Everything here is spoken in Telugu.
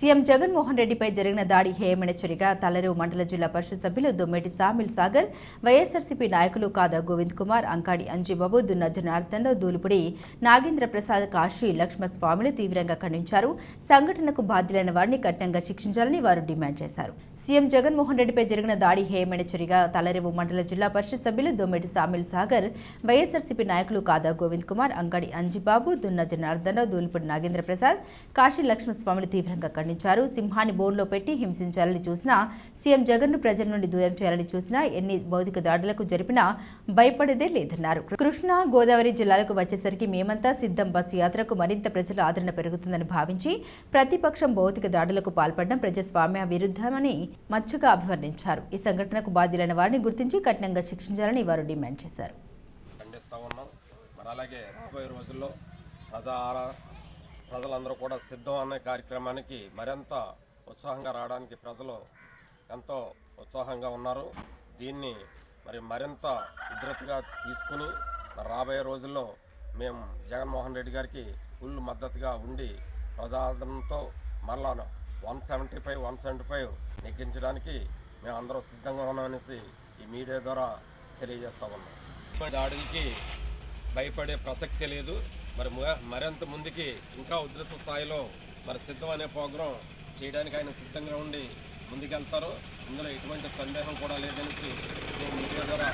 సీఎం జగన్మోహన్ రెడ్డిపై జరిగిన దాడి హేయమైన చర్యగా తలరేవు మండల జిల్లా పరిషత్ సభ్యులు దొమ్మేటి సామిల్ సాగర్ వైఎస్ఆర్సీపీ నాయకులు కాదా గోవింద్ కుమార్ అంకాడి అంజిబాబు దున్న జనార్దన్ దూలుపుడి నాగేంద్ర ప్రసాద్ కాశీ లక్ష్మ స్వామిలు తీవ్రంగా ఖండించారు. సంఘటనకు బాధ్యులైన వారిని కఠినంగా శిక్షించాలని వారు డిమాండ్ చేశారు. సీఎం జగన్మోహన్ రెడ్డిపై జరిగిన దాడి హేయమైన చర్యగా తలరేవు మండల జిల్లా పరిషత్ సభ్యులు దొమ్మేటి సామిల్ సాగర్ వైఎస్ఆర్సీపీ నాయకులు కాదా గోవింద్ కుమార్ అంకాడి అంజీబాబు దున్న జనార్దన్ దూలుపుడి నాగేంద్ర ప్రసాద్ కాశీ లక్ష్మ స్వామిలు తీవ్రంగా ఖండించారు సింహాన్ని బోన్లో పెట్టి హింసించాలని చూసినా సీఎం జగన్ను ప్రజల నుండి దూరం చేయాలని చూసినా ఎన్ని భౌతిక దాడులకు జరిపినా భయపడేదే లేదన్నారు. కృష్ణా గోదావరి జిల్లాలకు వచ్చేసరికి మేమంతా సిద్ధం. బస్సు యాత్రకు మరింత ప్రజల ఆదరణ పెరుగుతుందని భావించి ప్రతిపక్షం భౌతిక దాడులకు పాల్పడడం ప్రజాస్వామ్య విరుద్ధమని మచ్చగా అభివర్ణించారు. ఈ సంఘటనకు బాధ్యులైన వారిని గుర్తించి కఠినంగా శిక్షించాలని వారు డిమాండ్ చేశారు. అలాగే రాబోయే రోజుల్లో ప్రజా ప్రజలందరూ కూడా సిద్ధం అనే కార్యక్రమానికి మరింత ఉత్సాహంగా రావడానికి ప్రజలు ఎంతో ఉత్సాహంగా ఉన్నారు. దీన్ని మరి మరింత ఉధృతిగా తీసుకుని రాబోయే రోజుల్లో మేము జగన్మోహన్ రెడ్డి గారికి ఫుల్ మద్దతుగా ఉండి ప్రజాదరణతో మరలా one seventy five one seventy five నెగ్గించడానికి మేము అందరూ సిద్ధంగా ఉన్నామనేసి ఈ మీడియా ద్వారా తెలియజేస్తా ఉన్నాం. దాడులకి భయపడే ప్రసక్తి లేదు. మరి ము- మరింత ముందుకి ఇంకా ఉధృత స్థాయిలో మరి సిద్ధం అనే ప్రోగ్రాం చేయడానికి ఆయన సిద్ధంగా ఉండి ముందుకెళ్తారు. ఇందులో ఎటువంటి సందేహం కూడా లేదనేసి నేను మీడియా ద్వారా